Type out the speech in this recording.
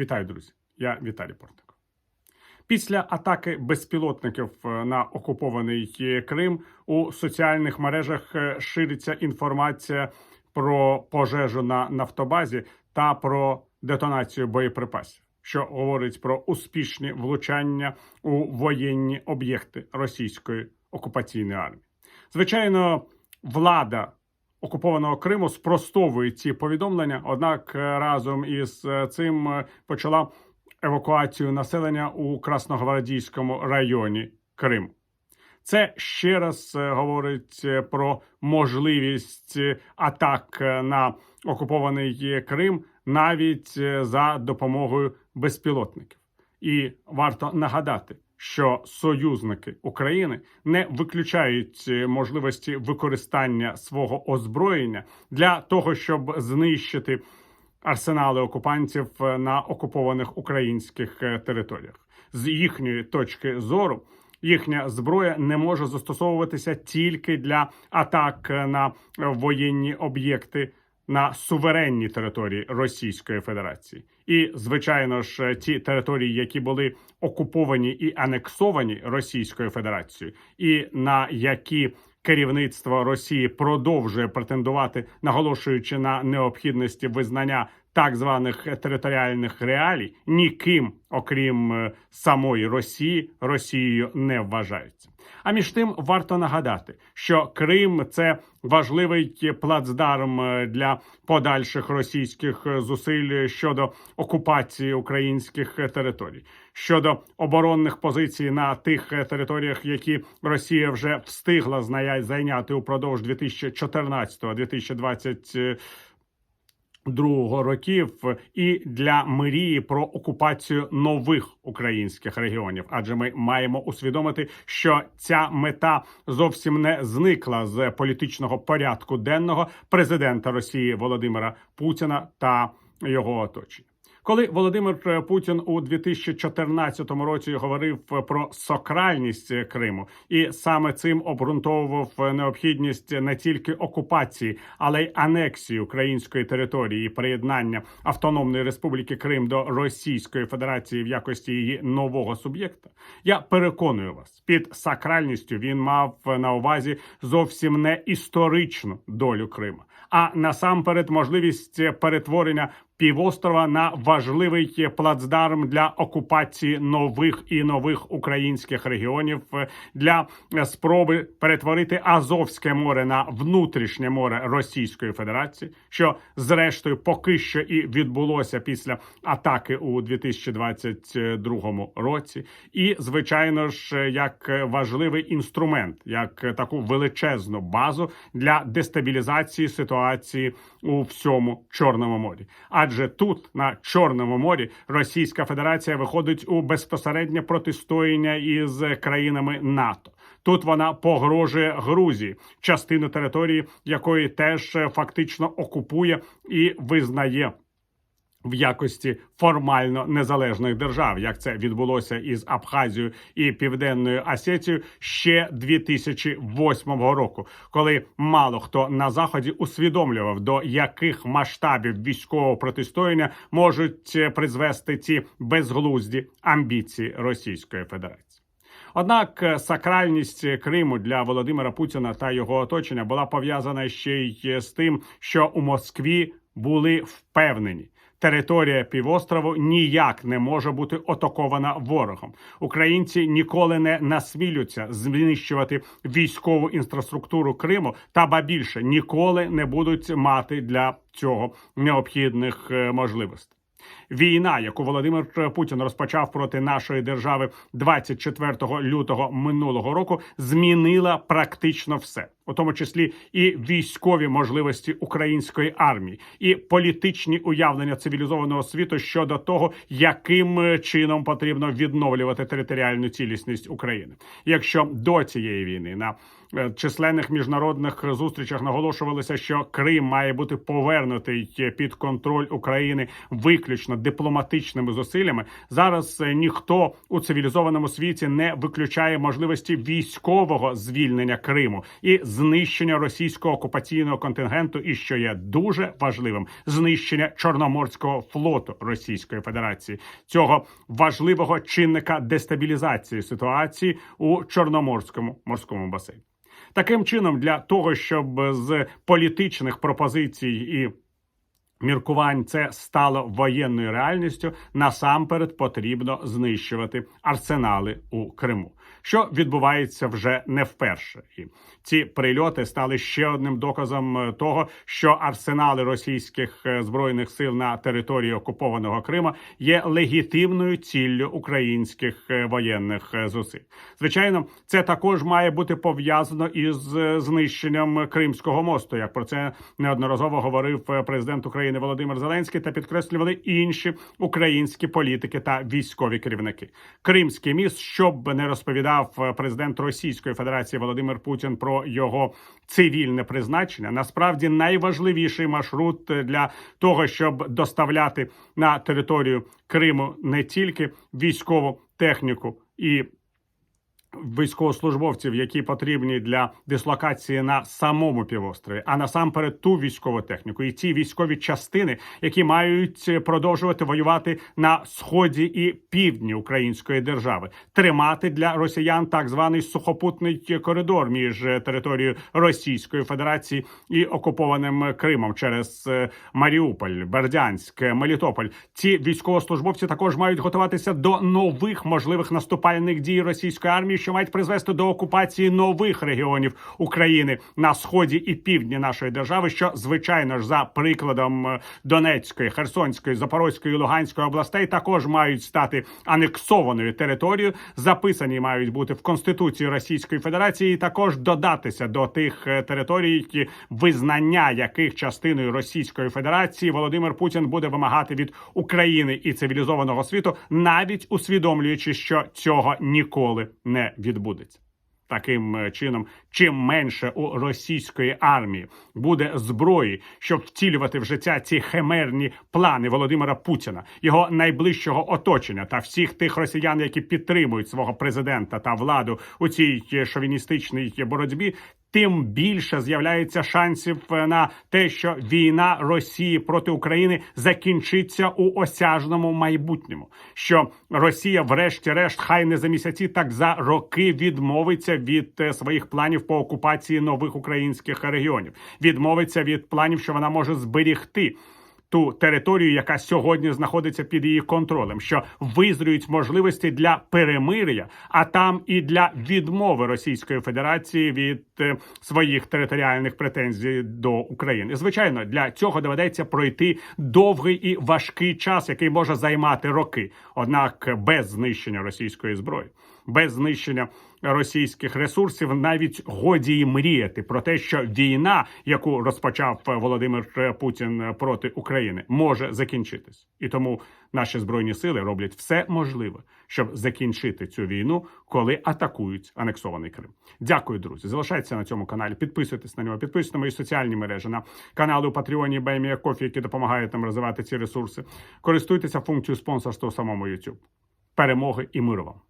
Вітаю, друзі! Я Віталій Портник. Після атаки безпілотників е, на окупований е, Крим у соціальних мережах е, шириться інформація про пожежу на нафтобазі та про детонацію боєприпасів, що говорить про успішні влучання у воєнні об'єкти російської окупаційної армії. Звичайно, влада окупованого Криму спростовує ці повідомлення однак е, разом із е, цим е, почала евакуацію населення у Красногвардійському районі Криму. Це ще раз говорить про можливість атак на окупований Крим навіть за допомогою безпілотників. І варто нагадати, що союзники України не виключають е, можливості використання свого озброєння для того, щоб знищити арсенали окупантів е, на окупованих українських е, територіях. З їхньої точки зору. Їхня зброя не може застосовуватися тільки для атак на воєнні об'єкти на суверенні території Російської Федерації. І, звичайно ж, ті території, які були окуповані і анексовані Російською Федерацією, і на які керівництво Росії продовжує претендувати, наголошуючи на необхідності визнання так званих територіальних реалій, ніким, окрім е, самої Росії, Росією не вважаються. А між тим варто нагадати, що Крим це важливий плацдарм е, для подальших російських е, зусиль щодо окупації українських е, територій, щодо оборонних позицій на тих е, територіях, які Росія вже встигла зайняти упродовж 2014-2020 другого років і для мрії про окупацію нових українських регіонів, адже ми маємо усвідомити, що ця мета зовсім не зникла з політичного порядку денного президента Росії Володимира Путіна та його оточення. Коли Володимир Путін у 2014 році говорив про сакральність Криму, і саме цим обґрунтовував необхідність не тільки окупації, але й анексії української території, приєднання Автономної Республіки Крим до Російської Федерації в якості її нового суб'єкта, я переконую вас, під сакральністю він мав на увазі зовсім не історичну долю Крима, а насамперед можливість перетворення півострова на важливий плацдарм для окупації нових і нових українських регіонів е, для спроби перетворити Азовське море на внутрішнє море Російської Федерації, що зрештою поки що і відбулося після атаки у 2022 році, і звичайно ж як важливий інструмент, як таку величезну базу для дестабілізації ситуації у всьому Чорному морі. Адже тут, на Чорному морі, Російська Федерація виходить у безпосереднє протистояння із країнами НАТО. Тут вона погрожує Грузії, частину території якої теж е, фактично окупує і визнає. В якості формально незалежних держав, як це відбулося із Абхазією і Південною Осетією ще 2008 року, коли мало хто на заході усвідомлював, до яких масштабів військового протистояння можуть е, призвести ці безглузді амбіції Російської Федерації. Однак е, сакральність Криму для Володимира Путіна та його оточення була пов'язана ще й з тим, що у Москві були впевнені. Територія півострову ніяк не може бути атакована ворогом. Українці ніколи не насмілються знищувати військову інфраструктуру Криму, та ба більше ніколи не будуть мати для цього необхідних е, можливостей. Війна, яку Володимир Путін розпочав проти нашої держави 24 лютого минулого року, змінила практично все, у тому числі і військові можливості української армії, і політичні уявлення цивілізованого світу щодо того, яким чином потрібно відновлювати територіальну цілісність України. Якщо до цієї війни на е, численних міжнародних зустрічах наголошувалося, що Крим має бути повернутий під контроль України виключно дипломатичними зусиллями. Зараз е, ніхто у цивілізованому світі не виключає можливості військового звільнення Криму і знищення російського окупаційного контингенту, і що є дуже важливим, знищення Чорноморського флоту Російської Федерації, цього важливого чинника дестабілізації ситуації у Чорноморському морському басейні. Таким чином, для того, щоб з політичних пропозицій і міркувань це стало воєнною реальністю, насамперед потрібно знищувати арсенали у Криму, що відбувається вже не вперше. І ці прильоти стали ще одним доказом е, того, що арсенали російських е, збройних сил на території окупованого Крима є легітимною ціллю українських е, воєнних зусиль. Звичайно, це також має бути пов'язано із знищенням Кримського мосту. Як про це неодноразово говорив президент України Володимир Зеленський та підкреслювали інші українські політики та військові керівники. Кримський міст, що б не розповідав е, президент Російської Федерації Володимир Путін про його цивільне призначення, насправді найважливіший маршрут для того, щоб доставляти на територію Криму не тільки військову техніку і військовослужбовців, які потрібні для дислокації на самому півострові, а насамперед ту військову техніку і ті військові частини, які мають продовжувати воювати на сході і півдні української держави, тримати для росіян так званий сухопутний коридор між територією Російської Федерації і окупованим Кримом через е, Маріуполь, Бердянськ, Мелітополь. Ці військовослужбовці також мають готуватися до нових можливих наступальних дій російської армії, що мають призвести до окупації нових регіонів України на сході і півдні нашої держави, що звичайно ж за прикладом е, Донецької, Херсонської, Запорозької, Луганської областей також мають стати анексованою територією, записані мають бути в Конституції Російської Федерації, і також додатися до тих е, територій, які визнання яких частиною Російської Федерації Володимир Путін буде вимагати від України і цивілізованого світу, навіть усвідомлюючи, що цього ніколи не відбудеться. Таким е, чином, чим менше у російської армії буде зброї, щоб втілювати в життя ці химерні плани Володимира Путіна, його найближчого оточення та всіх тих росіян, які підтримують свого президента та владу у цій е, шовіністичній боротьбі. Тим більше з'являється шансів е, на те, що війна Росії проти України закінчиться у осяжному майбутньому. Що Росія, врешті-решт, хай не за місяці, так за роки відмовиться від е, своїх планів по окупації нових українських регіонів, відмовиться від планів, що вона може зберігти ту територію, яка сьогодні знаходиться під її контролем, що визрюють можливості для перемир'я, а там і для відмови Російської Федерації від е, своїх територіальних претензій до України. Звичайно, для цього доведеться пройти довгий і важкий час, який може займати роки. Однак без знищення російської зброї, без знищення російських ресурсів, навіть годі і мріяти про те, що війна, яку розпочав Володимир Путін проти України, може закінчитись, і тому наші збройні сили роблять все можливе, щоб закінчити цю війну, коли атакують анексований Крим. Дякую, друзі. Залишайтеся на цьому каналі. Підписуйтесь на нього, підписуйтесь на мої соціальні мережі на канали у Патреоні Баймія Кофі, які допомагають нам розвивати ці ресурси. Користуйтеся функцією спонсорства у самому YouTube. Перемоги і миру вам!